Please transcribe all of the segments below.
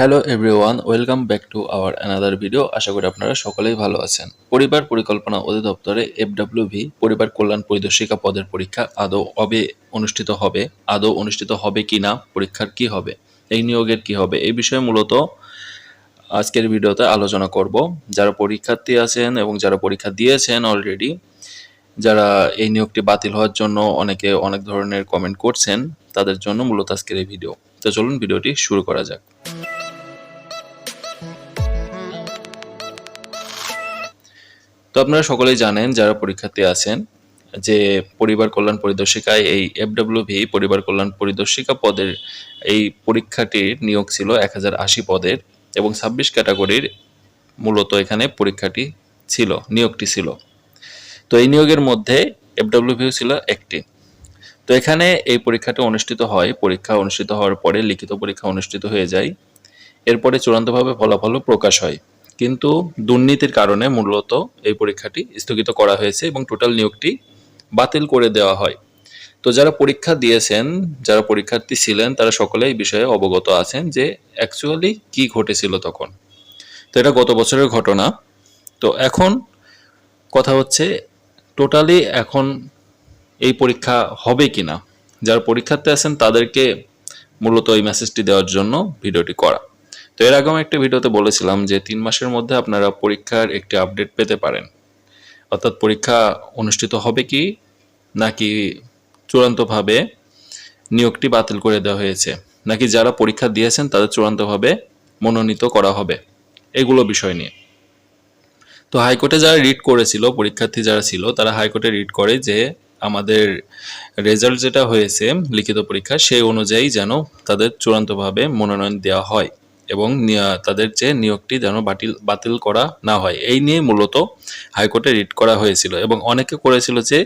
Hello everyone welcome back to our another video আশা করি আপনারা সকলেই ভালো আছেন। পরিবার পরিকল্পনা অধিদপ্তরে এফডব্লিউভি পরিবার কল্যাণ পরিদর্শিকা পদের পরীক্ষা আদৌ কবে অনুষ্ঠিত হবে, আদৌ অনুষ্ঠিত হবে কি না পরীক্ষার কি হবে, এই নিয়োগের কি হবে, এই বিষয়ে মূলত আজকের ভিডিওতে আলোচনা করব। যারা পরীক্ষার্থী আছেন এবং যারা পরীক্ষা দিয়েছেন অলরেডি যারা এই নিয়োগটি বাতিল হওয়ার জন্য অনেকে অনেক ধরনের কমেন্ট করছেন, তাদের জন্য মূলত আজকের এই ভিডিও তো চলুন ভিডিওটি শুরু করা যাক। তো আপনারা সকলেই জানেন, যারা পরীক্ষার্থী আছেন, যে পরিবার কল্যাণ পরিদর্শিকায় এই এফডব্লিউভি পরিবার কল্যাণ পরিদর্শিকা পদের এই পরীক্ষাটির নিয়োগ ছিল এক হাজার আশি পদের এবং ছাব্বিশ ক্যাটাগরির মূলত এখানে পরীক্ষাটি ছিল, নিয়োগটি ছিল। তো এই নিয়োগের মধ্যে এফডব্লিউভিও ছিল একটি। তো এখানে এই পরীক্ষাটি অনুষ্ঠিত হয়, পরীক্ষা অনুষ্ঠিত হওয়ার পরে লিখিত পরীক্ষা অনুষ্ঠিত হয়ে যায়। এরপরে চূড়ান্তভাবে ফলাফলও প্রকাশ হয়। কিন্তু দুর্নীতির কারণে মূলত এই পরীক্ষাটি স্থগিত করা হয়েছে এবং টোটাল নিয়োগটি বাতিল করে দেওয়া হয়। তো যারা পরীক্ষা দিয়েছেন, যারা পরীক্ষার্থী ছিলেন, তারা সকলে এই বিষয়ে অবগত আছেন যে অ্যাকচুয়ালি কি ঘটেছিল তখন। তো এটা গত বছরের ঘটনা। তো এখন কথা হচ্ছে টোটালি এখন এই পরীক্ষা হবে কি না যারা পরীক্ষার্থী আছেন, তাদেরকে মূলত এই মেসেজটি দেওয়ার জন্য ভিডিওটি করা। তো এর আগেও একটা ভিডিওতে বলেছিলাম যে তিন মাসের মধ্যে আপনারা পরীক্ষার একটি আপডেট পেতে পারেন। অর্থাৎ পরীক্ষা অনুষ্ঠিত হবে কি নাকি চূড়ান্তভাবে নিয়োগটি বাতিল করে দেওয়া হয়েছে, নাকি যারা পরীক্ষা দিয়েছেন তাদের চূড়ান্তভাবে মনোনীত করা হবে, এগুলো বিষয় নিয়ে। তো হাইকোর্টে যারা রিড করেছিল, পরীক্ষার্থী যারা ছিল, তারা হাইকোর্টে রিড করে যে আমাদের রেজাল্ট যেটা হয়েছে, লিখিত পরীক্ষা, সেই অনুযায়ী যেন তাদের চূড়ান্তভাবে মনোনয়ন দেওয়া হয়। এবং তাদের যে নিয়োগটি যেন বাতিল বাতিল করা না হয়। এই নিয়ে মূলত হাইকোর্টে রিট করা হয়েছিল এবং অনেকে করেছিল যে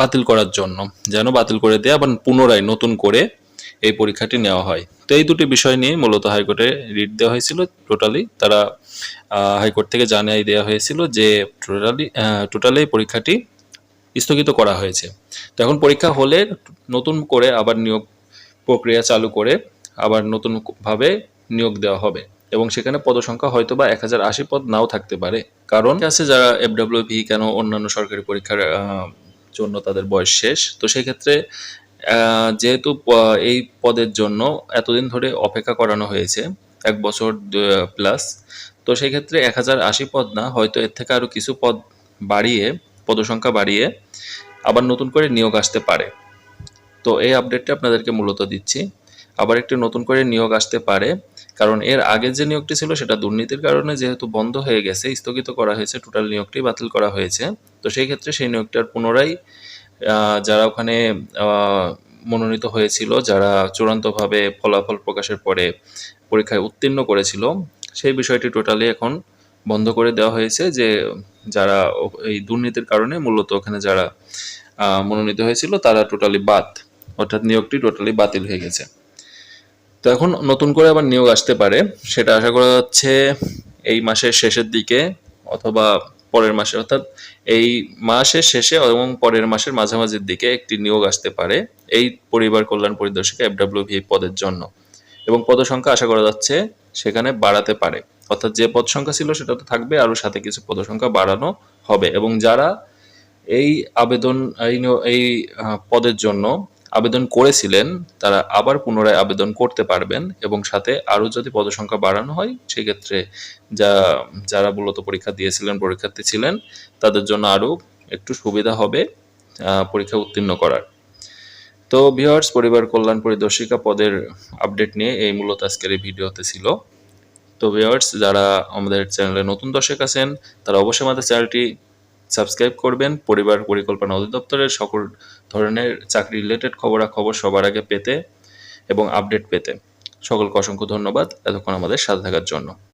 বাতিল করার জন্য, যেন বাতিল করে দেয় আবার পুনরায় নতুন করে এই পরীক্ষাটি নেওয়া হয়। তো এই দুটি বিষয় নিয়ে মূলত হাইকোর্টে রিট দেওয়া হয়েছিল। টোটালি তারা হাইকোর্ট থেকে জানিয়ে দেওয়া হয়েছিল যে, টোটালি টোটালি পরীক্ষাটি স্থগিত করা হয়েছে। তো এখন পরীক্ষা হলে নতুন করে আবার নিয়োগ প্রক্রিয়া চালু করে আবার নতুন ভাবে নিয়োগ দেওয়া হবে। এবং সেখানে পদসংখ্যা হয়তো বা এক হাজার আশি পদ নাও থাকতে পারে। কারণ আছে, যারা এফডব্লিউভি কেন অন্যান্য সরকারি পরীক্ষার জন্য তাদের বয়স শেষ, তো সেক্ষেত্রে যেহেতু এই পদের জন্য এতদিন ধরে অপেক্ষা করানো হয়েছে, এক বছর প্লাস তো সেই ক্ষেত্রে এক হাজার আশি পদ না, হয়তো এর থেকে আরও কিছু পদ বাড়িয়ে, পদসংখ্যা বাড়িয়ে আবার নতুন করে নিয়োগ আসতে পারে। তো এই আপডেটটা আপনাদেরকে মূলত দিচ্ছি। আবার একটি নতুন করে নিয়োগ আসতে পারে। কারণ এর আগে যে নিয়োগটি ছিল সেটা দুর্নীতির কারণে যেহেতু বন্ধ হয়ে গেছে, স্থগিত করা হয়েছে টোটাল নিয়োগটি বাতিল করা হয়েছে। তো সেই ক্ষেত্রে সেই নিয়োগটার পুনরায় যারা ওখানে মনোনীত হয়েছিল, যারা চূড়ান্তভাবে ফলাফল প্রকাশের পরে পরীক্ষায় উত্তীর্ণ করেছিল, সেই বিষয়টি টোটালি এখন বন্ধ করে দেওয়া হয়েছে যে যারা এই দুর্নীতির কারণে মূলত ওখানে যারা মনোনীত হয়েছিল, তারা টোটালি বাদ। অর্থাৎ নিয়োগটি টোটালি বাতিল হয়ে গেছে। তো এখন নতুন করে আবার নিয়োগ আসতে পারে। সেটা আশা করা যাচ্ছে এই মাসের শেষের দিকে অথবা পরের মাসে, অর্থাৎ এই মাসের শেষে এবং পরের মাসের মাঝামাঝির দিকে একটি নিয়োগ আসতে পারে এই পরিবার কল্যাণ পরিদর্শিকা এফডব্লিউভি পদের জন্য। এবং পদ সংখ্যা আশা করা যাচ্ছে সেখানে বাড়াতে পারে। অর্থাৎ যে পদ সংখ্যা ছিল সেটা তো থাকবে, আরও সাথে কিছু পদ সংখ্যা বাড়ানো হবে। এবং যারা এই আবেদন, এই পদের জন্য আবেদন করেছিলেন, তারা আবার পুনরায় আবেদন করতে পারবেন এবং সাথে আরও যদি পদসংখ্যা বাড়ানো হয়, সেক্ষেত্রে যা, যারা মূলত পরীক্ষা দিয়েছিলেন, পরীক্ষার্থী ছিলেন, তাদের জন্য আরও একটু সুবিধা হবে পরীক্ষা উত্তীর্ণ করার। তো ভিউয়ার্স পরিবার কল্যাণ পরিদর্শিকা পদের আপডেট নিয়ে এই মূলত আজকের এই ভিডিওতে ছিল। তো ভিউয়ার্স যারা আমাদের চ্যানেলে নতুন দর্শক আছেন, তারা অবশ্যই আমাদের চ্যানেলটি সাবস্ক্রাইব করবেন। পরিবার পরিকল্পনা অধিদপ্তরের সকল ধরনের চাকরি রিলেটেড খবরাখবর সবার আগে পেতে এবং আপডেট পেতে। সকলকে অসংখ্য ধন্যবাদ। এতক্ষণ আমাদের সাথে থাকার জন্য।